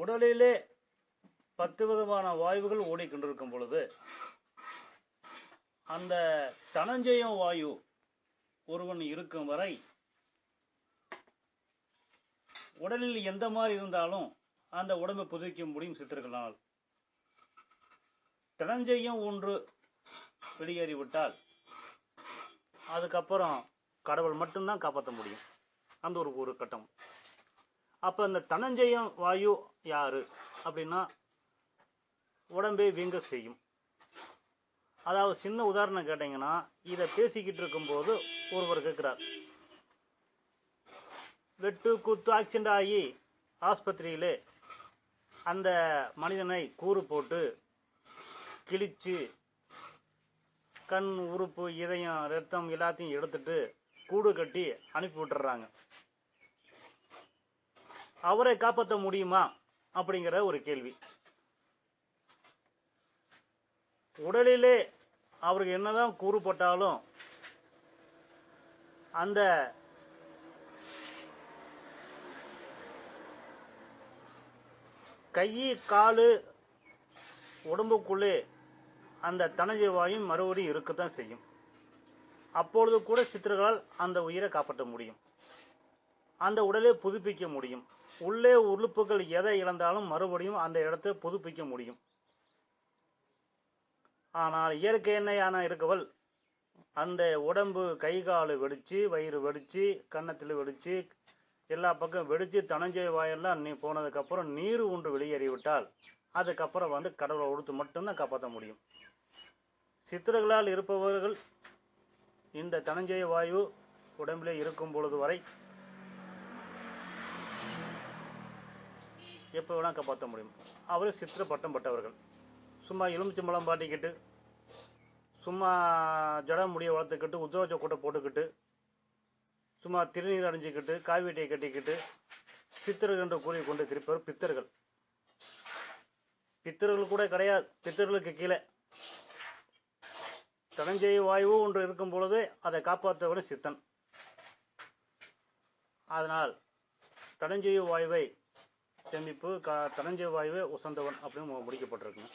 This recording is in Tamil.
உடலிலே பத்து விதமான வாயுகள் ஓடிக்கொண்டிருக்கும் பொழுது அந்த தனஞ்சயம் வாயு ஒருவன் இருக்கும் வரை உடலில் எந்த மாதிரி இருந்தாலும் அந்த உடம்பை புதுக்க முடியும் சித்தர்களால். தனஞ்சயம் ஒன்று வெளியேறிவிட்டால் அதுக்கப்புறம் கடவுள் மட்டும்தான் காப்பாற்ற முடியும். அந்த ஒரு ஒரு கட்டம். அப்போ இந்த தனஞ்சயம் வாயு யாரு? அப்படின்னா உடம்பை வீங்க செய்யும். அதாவது சின்ன உதாரணம் கேட்டிங்கன்னா இதை பேசிக்கிட்டு இருக்கும்போது ஒருவர் கேட்குறார் வெட்டு குத்து ஆக்சிடென்ட் ஆகி ஆஸ்பத்திரியிலே அந்த மனிதனை கூறு போட்டு கிழிச்சு கண் உறுப்பு இதயம் ரத்தம் எல்லாத்தையும் எடுத்துட்டு கூடு கட்டி அனுப்பி விட்டுறாங்க. அவரை காப்பாற்ற முடியுமா? அப்படிங்கிற ஒரு கேள்வி. உடலிலே அவருக்கு என்னதான் கூறுபட்டாலும் அந்த கை காலு உடம்புக்குள்ளே அந்த தனஜ வாயும் மறுபடியும் இருக்கத்தான் செய்யும். அப்பொழுது கூட சித்தர்களால் அந்த உயிரை காப்பாற்ற முடியும். அந்த உடலை புதுப்பிக்க முடியும். உள்ளே உறுப்புகள் எதை இழந்தாலும் மறுபடியும் அந்த இடத்தை புதுப்பிக்க முடியும். ஆனால் இயற்கை எண்ணெயான இருக்கவள் அந்த உடம்பு கை கால் வெடிச்சு வயிறு வெடிச்சு கன்னத்தில் வெடிச்சு எல்லா பக்கம் வெடிச்சு தனஞ்சய வாயெல்லாம் நீ போனதுக்கப்புறம் நீர் ஒன்று வெளியேறிவிட்டால் அதுக்கப்புறம் வந்து கடவுளை உடுத்து மட்டும்தான் காப்பாற்ற முடியும். சித்திரங்களால் இருப்பவர்கள் இந்த தனஞ்சய வாயு உடம்பிலே இருக்கும் பொழுது வரை எப்போ வேணால் காப்பாற்ற முடியும். அவர் சித்திர பட்டம் பட்டவர்கள் சும்மா எலுமிச்சம்பழம் பாட்டிக்கிட்டு சும்மா ஜட முடியை வளர்த்துக்கிட்டு உத்ரோஜ கூட்டை போட்டுக்கிட்டு சும்மா திருநீர் அணிஞ்சிக்கிட்டு காவிட்டியை கட்டிக்கிட்டு சித்திரர்கள் என்று கூறி கொண்டு திருப்பவர் பித்தர்கள். பித்தர்கள் கூட கிடையாது. பித்தர்களுக்கு கீழே. தனஞ்செய வாயு ஒன்று இருக்கும் பொழுது அதை காப்பாற்றவர் சித்தன். அதனால் தனஞ்செய வாயுவை சேமிப்பு க தனஞ்செய வாயுவை உசந்தவன் அப்படின்னு முடிக்கப்பட்டிருக்குங்க.